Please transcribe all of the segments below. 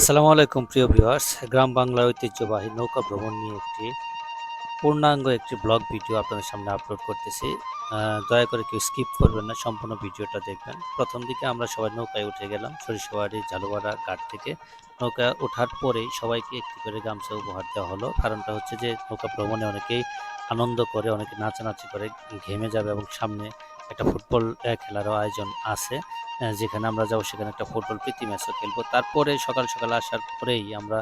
আসসালামু আলাইকুম, প্রিয় ভিউয়ার্স। গ্রাম বাংলার ঐতিহ্যবাহী নৌকা ভ্রমণ নিয়ে একটি পূর্ণাঙ্গ একটি ব্লগ ভিডিও আপনাদের সামনে আপলোড করতেছি। দয়া করে কেউ স্কিপ করবেন না, সম্পূর্ণ ভিডিওটা দেখবেন। প্রথম দিকে আমরা সবাই নৌকায় উঠে গেলাম, সরিষাবাড়ি, ঝালুবাড়া ঘাট থেকে। নৌকা ওঠার পরেই সবাইকে একটি করে গামছা উপহার দেওয়া হলো। কারণটা হচ্ছে যে, নৌকা ভ্রমণে অনেকেই আনন্দ করে, অনেকে নাচানাচি করে, ঘেমে যাবে এবং সামনে একটা ফুটবল খেলারও আয়োজন আছে যেখানে আমরা যাব সেখানে একটা ফুটবল প্রীতি ম্যাচও খেলব। তারপরে সকাল সকাল আসার পরেই আমরা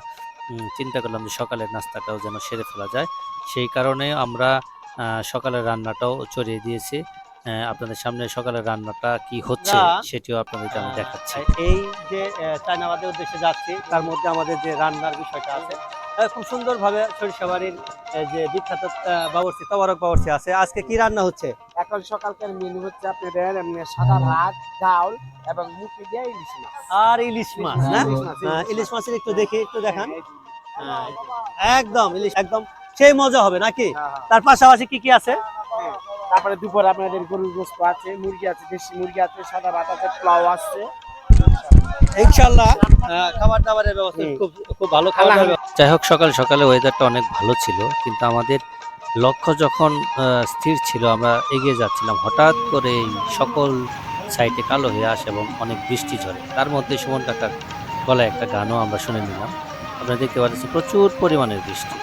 চিন্তা করলাম যে সকালের নাস্তাটাও যেন সেরে ফেলা যায়। সেই কারণে আমরা সকালের রান্নাটাও চড়িয়ে দিয়েছি। আপনাদের সামনে সকালের রান্নাটা কি হচ্ছে সেটিও আপনাদেরকে আমি দেখাচ্ছি। এই যে চায়নাবাদের উদ্দেশ্যে যাচ্ছি তার মধ্যে আমাদের যে রান্নার বিষয়টা আছে খুব সুন্দরভাবে সরিষাবাড়ির যে বিখ্যাত আহ, বাবরচি তবরক বাবরচি আছে। আজকে কি রান্না হচ্ছে? এখন সকালকার মেনু হচ্ছে আপনাদের সাদা ভাত ডাল এবং মুখি দিয়ে ইলিশ মাছ। আর ইলিশ মাছ না? ইলিশ মাছের একটু দেখি একটু দেখান। হ্যাঁ, একদম ইলিশ একদম। সেই মজা হবে নাকি? হ্যাঁ, হ্যাঁ। তার পাশাপাশি কি কি আছে। তারপরে দুপুরে আপনাদের গরুর গোস্ত আছে মুরগি আছে দেশি মুরগি আছে সাদা ভাত আছে পোলাও আছে। ইনশাল্লাহ খাবার দাবারের ব্যবস্থা খুব খুব ভালো খাবার যাই হোক সকাল সকালে ওয়েদারটা অনেক ভালো ছিল কিন্তু আমাদের লক্ষ্য যখন স্থির ছিল আমরা এগিয়ে যাচ্ছিলাম। হঠাৎ করে সকল সাইটে কালো হয়ে আসে এবং অনেক বৃষ্টি ঝরে। তার মধ্যে সুমন কাকার গলায় একটা গানও আমরা শুনে নিলাম। আপনারা দেখতে পাচ্ছি প্রচুর পরিমাণের বৃষ্টি।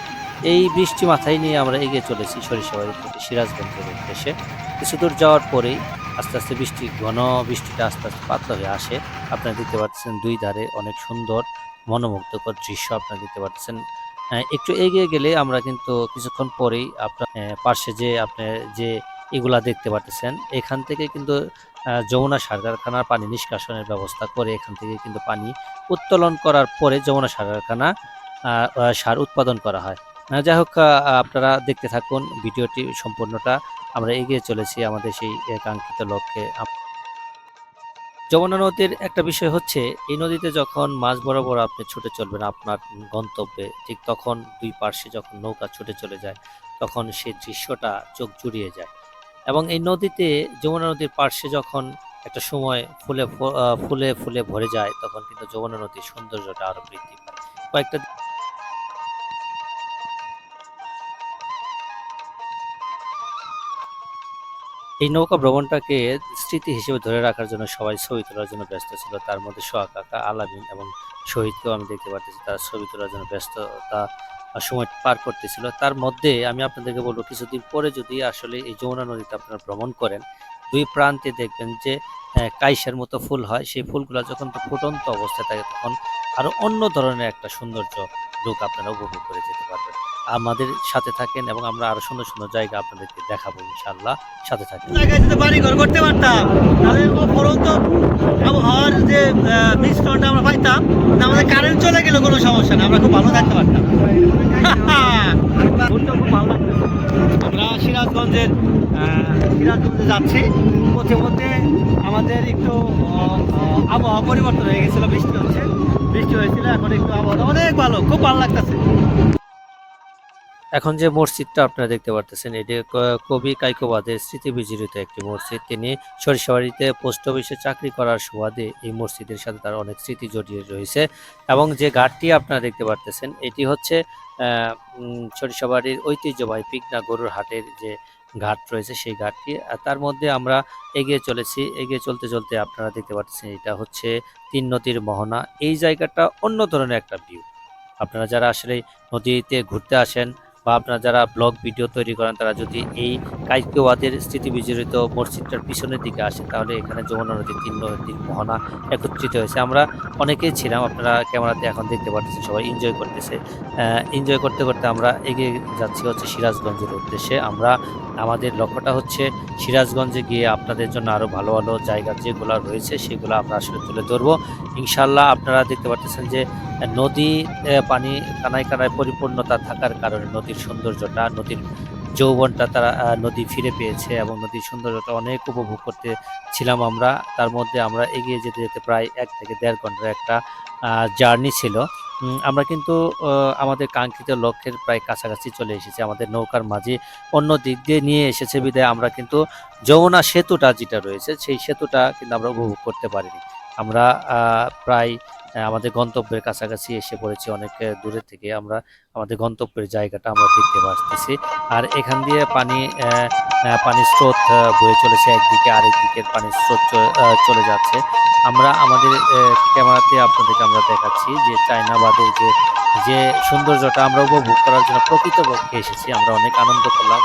এই বৃষ্টি মাথায় নিয়ে আমরা এগিয়ে চলেছি সরিষাবাড়ি থেকে সিরাজগঞ্জের উদ্দেশ্যে। কিছু দূর যাওয়ার পরেই আস্তে আস্তে বৃষ্টি, ঘন বৃষ্টিটা আস্তে আস্তে পাতলা হয়ে আসে। আপনারা দেখতে পাচ্ছেন দুই ধারে অনেক সুন্দর মনোমুগ্ধকর দৃশ্য আপনারা দেখতে পাচ্ছেন। একটু এগিয়ে গেলে আমরা কিন্তু কিছুক্ষণ পরেই আপনার পাশে যে আপনার যে এগুলা দেখতে পাচ্ছেন এখান থেকে কিন্তু যমুনা সার কারখানার পানি নিষ্কাশনের ব্যবস্থা করে এখান থেকে কিন্তু পানি উত্তোলন করার পরে যমুনা সার কারখানা সার উৎপাদন করা হয়। যাই হোক আপনারা দেখতে থাকুন ভিডিওটি সম্পূর্ণটা। আমরা এগিয়ে চলেছি আমাদের সেই কাঙ্ক্ষিত লক্ষ্যে। যমুনা নদীর একটা বিষয় হচ্ছে, এই নদীতে যখন মাঝ বরাবর আপনি ছুটে চলবেন আপনার গন্তব্যে, ঠিক তখন দুই পার্শ্বে যখন নৌকা ছুটে চলে যায়, তখন সেই দৃশ্যটা চোখ জুড়িয়ে যায়। এবং এই নদীতে, যমুনা নদীর পার্শ্বে যখন একটা সময় ফুলে ফুলে ফুলে ভরে যায়, তখন কিন্তু যমুনা নদীর সৌন্দর্যটা আরও বৃদ্ধি পায়। কয়েকটা এই নৌকা ভ্রমণটাকে স্মৃতি হিসেবে ধরে রাখার জন্য, সবাই ছবি তোলার জন্য ব্যস্ত ছিল। তার মধ্যে সোহা কাকা আলামিন এবং শহীদকেও আমি দেখতে পাচ্ছি তারা ছবি তোলার জন্য ব্যস্ততা সময় পার করতেছিল। তার মধ্যে আমি আপনাদেরকে বলব, কিছুদিন পরে যদি আসলে এই যমুনা নদীতে আপনারা ভ্রমণ করেন, দুই প্রান্তে দেখবেন যে কাইসের মতো ফুল হয়। সেই ফুলগুলো যখন ফুটন্ত অবস্থায় থাকে, তখন আরও অন্য ধরনের একটা সৌন্দর্য রূপ আপনারা উপভোগ করে যেতে পারবেন। আমাদের সাথে থাকেন এবং আমরা আরও সুন্দর সুন্দর জায়গা আপনাদেরকে দেখাবো ইনশাল্লাহ সাথে থাকেন। জায়গায় যদি বাড়ি ঘর করতে পারতাম তাহলে উপরন্ত আবহাওয়ার যে মিশ্রণটা আমরা পাইতাম না আমাদের কারেন্ট চলে গেলে কোনো সমস্যা না আমরা খুব ভালো থাকতে পারতাম। খুব ভালো। আমরা সিরাজগঞ্জের সিরাজগঞ্জে যাচ্ছি। পথে পথে আমাদের একটু আবহাওয়া পরিবর্তন হয়ে গেছিল বৃষ্টি হচ্ছে। বৃষ্টি হয়েছিল এখন একটু আবহাওয়া অনেক ভালো খুব ভালো লাগতেছে। এখন যে মসজিদটা আপনারা দেখতে পারতেছেন, এটি কবি কাইকোবাদের স্মৃতি বিজড়িত একটি মসজিদ। তিনি সরিষাবাড়িতে পোস্ট অফিসে চাকরি করার সুবাদে এই মসজিদের সাথে তার অনেক স্মৃতি জড়িয়ে রয়েছে এবং যে ঘাটটি আপনারা দেখতে পারতেছেন, এটি হচ্ছে সরিষাবাড়ির ঐতিহ্যবাহী পিকনা গরুর হাটের যে ঘাট রয়েছে সেই ঘাটটি। তার মধ্যে আমরা এগিয়ে চলেছি, এগিয়ে চলতে চলতে আপনারা দেখতে পাচ্ছেন এটা হচ্ছে তিন নদীর মোহনা। এই জায়গাটা অন্য ধরনের একটা ভিউ আপনারা যারা আসলে নদীতে ঘুরতে আসেন বা আপনারা যারা ব্লগ ভিডিও তৈরি করেন, তারা যদি এই কাইকেওয়াদের স্মৃতি বিজড়িত মসজিদটার পিছনের দিকে আসে, তাহলে এখানে যমুনা নদী তিন নদীর মোহনা একত্রিত হয়েছে। আমরা অনেকেই ছিলাম, আপনারা ক্যামেরাতে এখন দেখতে পাচ্ছেন সবাই এনজয় করতেছে। এনজয় করতে করতে আমরা এগিয়ে যাচ্ছি হচ্ছে সিরাজগঞ্জের উদ্দেশ্যে। আমরা, আমাদের লক্ষ্যটা হচ্ছে সিরাজগঞ্জে গিয়ে আপনাদের জন্য আরও ভালো ভালো জায়গা যেগুলো রয়েছে, সেগুলো আমরা আসলে তুলে ধরবো। ইনশাল্লাহ আপনারা দেখতে পাচ্ছেন যে নদী পানি কানায় কানায় পরিপূর্ণতা থাকার কারণে নদীর সৌন্দর্যটা, নদীর যৌবনটা তারা নদী ফিরে পেয়েছে এবং নদীর সৌন্দর্যটা অনেক উপভোগ করতে ছিলাম আমরা। তার মধ্যে আমরা এগিয়ে যেতে যেতে প্রায় এক থেকে দেড় ঘণ্টার একটা জার্নি ছিল। আমরা কিন্তু আমাদের কাঙ্ক্ষিত লক্ষ্যের প্রায় কাছাকাছি চলে এসেছি। আমাদের নৌকার মাঝে অন্য দিক দিয়ে নিয়ে এসেছে বিদায় আমরা কিন্তু যমুনা সেতুটা যেটা রয়েছে, সেই সেতুটা কিন্তু আমরা উপভোগ করতে পারিনি। আমরা প্রায় আমাদের গন্তব্যের কাছাকাছি এসে পড়েছি অনেক দূরে থেকে। আমরা আমাদের গন্তব্যের জায়গাটা আমরা দেখতে পাচ্ছি আর এখান দিয়ে পানি পানির স্রোত বয়ে চলেছে একদিকে আরেক দিকে পানির স্রোত চলে যাচ্ছে। আমরা আমাদের ক্যামেরাতে আপনাদেরকে আমরা দেখাচ্ছি যে চায়নাবাদের যে যে সৌন্দর্যটা আমরা উপভোগ করার জন্য প্রকৃতপক্ষে এসেছি। আমরা অনেক আনন্দ করলাম।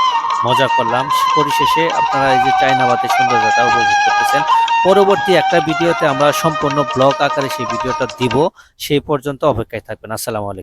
মজা করলাম। পরিশেষে আপনারা এই যে চায়নাবাদের সৌন্দর্যটা উপভোগ করতেছেন। পরবর্তী একটা ভিডিওতে আমরা সম্পূর্ণ ব্লগ আকারে সেই ভিডিওটা দিব। সেই পর্যন্ত অপেক্ষায় থাকবেন। আসসালামু আলাইকুম।